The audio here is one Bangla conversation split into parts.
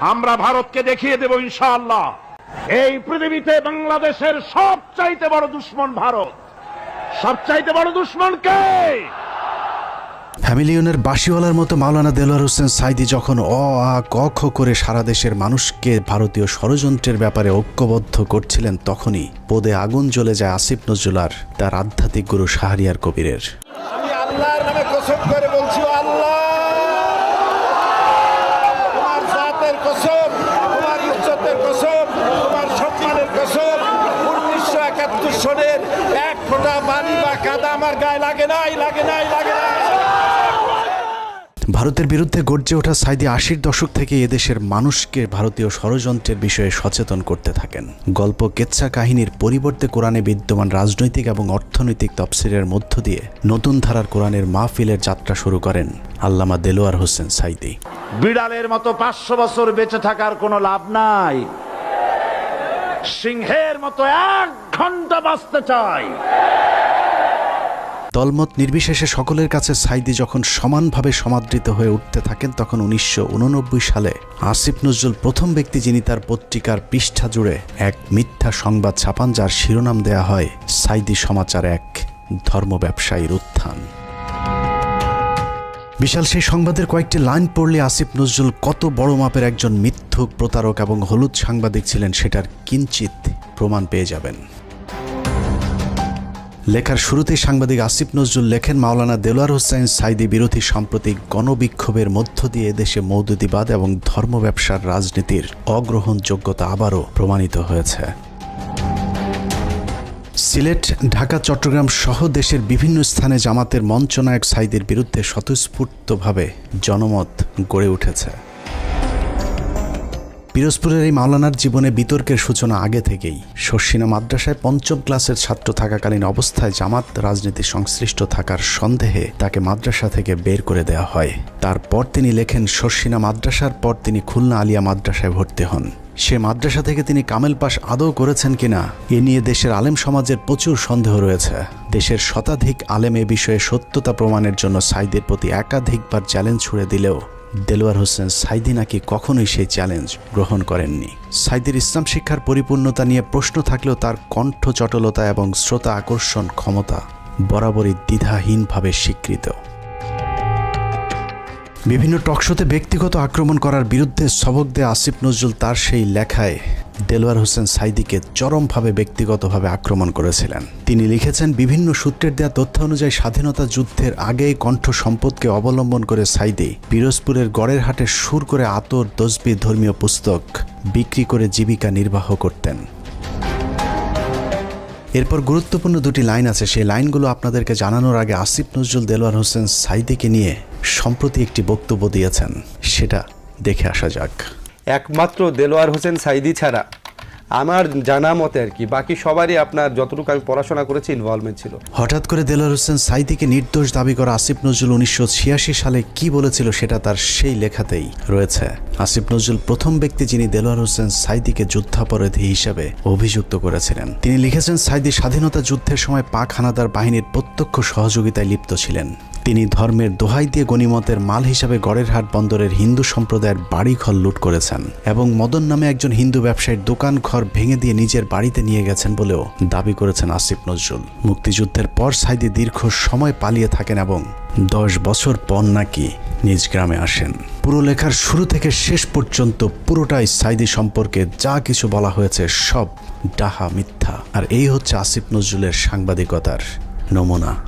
আমরা ভারতকে দেখিয়ে দেব ইনশাআল্লাহ। এই পৃথিবীতে বাংলাদেশের সবচাইতে বড় দুশ্মন ভারত। সবচাইতে বড় দুশ্মন কে? ফ্যামিলিয়নের বাসিওয়ালার মতো মাওলানা দেলোয়ার হোসেন সাইদি যখন অ আ ক খ করে সারা দেশের মানুষকে ভারতীয় ষড়যন্ত্রের ব্যাপারে ঐক্যবদ্ধ করছিলেন তখনই পদে আগুন জ্বলে যায় আসিফ নজরুলার তার আধ্যাত্মিক গুরু শাহরিয়ার কবিরের। আমি আল্লাহর নামে কসম করে বলছি আল্লাহ তোমার জাতের কসম তোমার ইজ্জতের কসম তোমার সম্মানের কসম উনিশশো একাত্তর সনের এক ফোঁটা পানি বা কাদা আমার গায়ে লাগে নাই লাগে নাই লাগে নাই। ভারতের বিরুদ্ধে গর্জে ওঠা সাইদি আশির দশক থেকে এদেশের মানুষকে ভারতীয় ষড়যন্ত্রের বিষয়ে সচেতন করতে থাকেন। গল্প কেচ্ছা কাহিনীর পরিবর্তে কোরআনে বিদ্যমান রাজনৈতিক এবং অর্থনৈতিক তফসিলের মধ্য দিয়ে নতুন ধারার কোরআনের মাহফিলের যাত্রা শুরু করেন আল্লামা দেলোয়ার হোসেন সাইদি। বিড়ালের মতো পাঁচশো বছর বেঁচে থাকার কোনো লাভ নাই। সিংহের মতো এক ঘণ্টা বাঁচতে চাই। দলমত নির্বিশেষে সকলের কাছে সাইদি যখন সমানভাবে সমাদৃত হয়ে উঠতে থাকেন, তখন উনিশশো উননব্বই সালে আসিফ নজরুল প্রথম ব্যক্তি যিনি তার পত্রিকার পৃষ্ঠা জুড়ে এক মিথ্যা সংবাদ ছাপান, যার শিরোনাম দেয়া হয়, সাইদি সমাচার এক ধর্ম ব্যবসায়ীর উত্থান। বিশাল সেই সংবাদের কয়েকটি লাইন পড়লে আসিফ নজরুল কত বড় মাপের একজন মিথ্যুক প্রতারক এবং হলুদ সাংবাদিক ছিলেন সেটার কিঞ্চিত প্রমাণ পেয়ে যাবেন। লেখার শুরুতেই সাংবাদিক আসিফ নজরুল লেখেন, মাওলানা দেলোয়ার হোসেন সাইদি বিরোধী সাম্প্রতিক গণবিক্ষোভের মধ্য দিয়ে দেশে মৌদুদিবাদ এবং ধর্ম ব্যবসার রাজনীতির অগ্রহণযোগ্যতা আবারও প্রমাণিত হয়েছে। সিলেট, ঢাকা, চট্টগ্রাম সহ দেশের বিভিন্ন স্থানে জামাতের মঞ্চনায়ক সাইদের বিরুদ্ধে স্বতঃস্ফূর্তভাবে জনমত গড়ে উঠেছে। পিরোজপুরের এই মাওলানার জীবনে বিতর্কের সূচনা আগে থেকেই। শর্ষিনা মাদ্রাসায় পঞ্চম ক্লাসের ছাত্র থাকাকালীন অবস্থায় জামাত রাজনীতি সংশ্লিষ্ট থাকার সন্দেহে তাকে মাদ্রাসা থেকে বের করে দেওয়া হয়। তারপর তিনি লেখেন শর্ষিনা মাদ্রাসার পর তিনি খুলনা আলিয়া মাদ্রাসায় ভর্তি হন। সে মাদ্রাসা থেকে তিনি কামেল পাশ আদৌ করেছেন কিনা, এ নিয়ে দেশের আলেম সমাজের প্রচুর সন্দেহ রয়েছে। দেশের শতাধিক আলেম এ বিষয়ে সত্যতা প্রমাণের জন্য সাইদের প্রতি একাধিকবার চ্যালেঞ্জ ছুড়ে দিলেও দেলোয়ার হোসেন সাইদি নাকি কখনোই সেই চ্যালেঞ্জ গ্রহণ করেননি। সাইদির ইসলাম শিক্ষার পরিপূর্ণতা নিয়ে প্রশ্ন থাকলেও তার কণ্ঠ চটলতা এবং শ্রোতা আকর্ষণ ক্ষমতা বরাবরই দ্বিধাহীনভাবে স্বীকৃত। বিভিন্ন টকশোতে ব্যক্তিগত আক্রমণ করার বিরুদ্ধে সবক দেয়া আসিফ নজরুল তার সেই লেখায় দেলোয়ার হোসেন সাইদিকে চরমভাবে ব্যক্তিগতভাবে আক্রমণ করেছিলেন। তিনি লিখেছেন, বিভিন্ন সূত্রের দেয়া তথ্য অনুযায়ী স্বাধীনতা যুদ্ধের আগেই কণ্ঠ সম্পদকে অবলম্বন করে সাইদি পিরোজপুরের গড়ের হাটে সুর করে আতর দসবি ধর্মীয় পুস্তক বিক্রি করে জীবিকা নির্বাহ করতেন। এরপর গুরুত্বপূর্ণ দুটি লাইন আছে। সেই লাইনগুলো আপনাদেরকে জানানোর আগে আসিফ নজরুল, দেলোয়ার হোসেন সাইদিকে নিয়ে সম্প্রতি একটি বক্তব্য দিয়েছেন। সেটা দেখে আসা যাক। একমাত্র দেলোয়ার হোসেন সাইদি ছাড়া আমার জানা মতে আর কি বাকি সবারই আপনার যতটুকু আমি পড়াশোনা করেছি ইনভলভমেন্ট ছিল। হঠাৎ করে দেলোয়ার হোসেন সাইদিকে নির্দোষ দাবি করা আসিফ নজরুল উনিশশো ছিয়াশি সালে কি বলেছিল সেটা তার সেই লেখাতেই রয়েছে। আসিফ নজরুল প্রথম ব্যক্তি যিনি দেলোয়ার হোসেন সাইদিকে যুদ্ধাপরাধী হিসাবে অভিযুক্ত করেছিলেন। তিনি লিখেছেন সাইদি স্বাধীনতা যুদ্ধের সময় পাক হানাদার বাহিনীর প্রত্যক্ষ সহযোগিতায় লিপ্ত ছিলেন। তিনি ধর্মের দোহাই দিয়ে গণিমতের মাল হিসাবে গড়েরহাট বন্দরের হিন্দু সম্প্রদায়ের বাড়িঘর লুট করেছেন এবং মদন নামে একজন হিন্দু ব্যবসায়ীর দোকান ঘর ভেঙে দিয়ে নিজের বাড়িতে নিয়ে গেছেন বলেও দাবি করেছেন আসিফ নজরুল। মুক্তিযুদ্ধের পর সাইদি দীর্ঘ সময় পালিয়ে থাকেন এবং দশ বছর পর নাকি নিজ গ্রামে আসেন। পুরো লেখার শুরু থেকে শেষ পর্যন্ত পুরোটাই সাইদি সম্পর্কে যা কিছু বলা হয়েছে সব ডাহা মিথ্যা। আর এই হচ্ছে আসিফ নজরুলের সাংবাদিকতার নমুনা।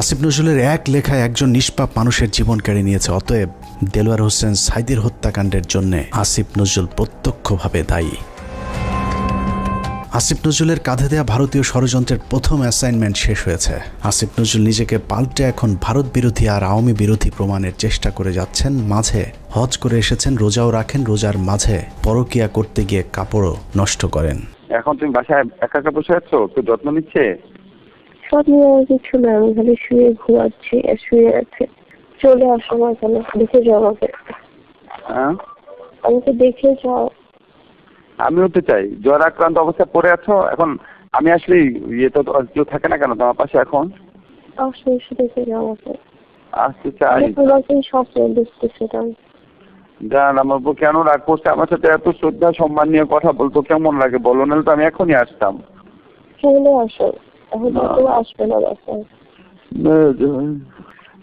আসিফ নজরুলের এক লেখায় একজন নিষ্পাপ মানুষের জীবন কেড়ে নিয়েছে, অতএব দেলোয়ার হোসেন সাইদির হত্যাকাণ্ডের জন্য আসিফ নজরুল প্রত্যক্ষভাবে দায়ী। আসিফ নজরুলের কাঁধে দেয়া ভারতীয় ষড়যন্ত্রের প্রথম অ্যাসাইনমেন্ট শেষ হয়েছে। আসিফ নজরুল নিজেকে পাল্টে এখন ভারত বিরোধী আর আওয়ামী বিরোধী প্রমাণের চেষ্টা করে যাচ্ছেন, মাঝে হজ করে এসেছেন, রোজাও রাখেন, রোজার মাঝে পরকিয়া করতে গিয়ে কাপড়ও নষ্ট করেন। এখন তুমি বাসায় একা একা বসে আছো? তো যত্ন নিচ্ছে? সব নিয়ে কিছু না আমি খালি শুয়ে ঘুমাচ্ছি শুয়ে আছে। চলে আসো না কেন? দেখে যাও আমাকে। হ্যাঁ? আমাকে দেখে যাও। আমিও তো চাই। জ্বর আক্রান্ত অবস্থায় পড়ে আছো? এখন আমি আসলে ইয়ে তো কেউ থাকে না কেন? তোমার পাশে এখন? আসো এসে দেখে যাও আমাকে। আসতে চাই। আমি তোমাকেই স্বপ্ন দেখতেছিলাম? জান আমার উপর কেন রাগ করছে? আমার সাথে এত শ্রদ্ধা সম্মান নিয়ে কথা বলতো কেমন লাগে? বলো নাহলে তো আমি এখনই আসতাম। চলে আসো। তো আসবে না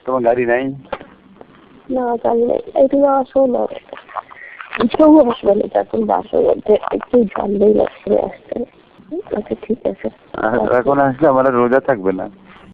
তোমার গাড়ি নাই? না নাই। আসো না। কেউ আসবে না এখন বাসার মধ্যে। একটু জানলেই লাগছে আসতে। আচ্ছা ঠিক আছে। এখন আসলে আমার রোজা থাকবে না।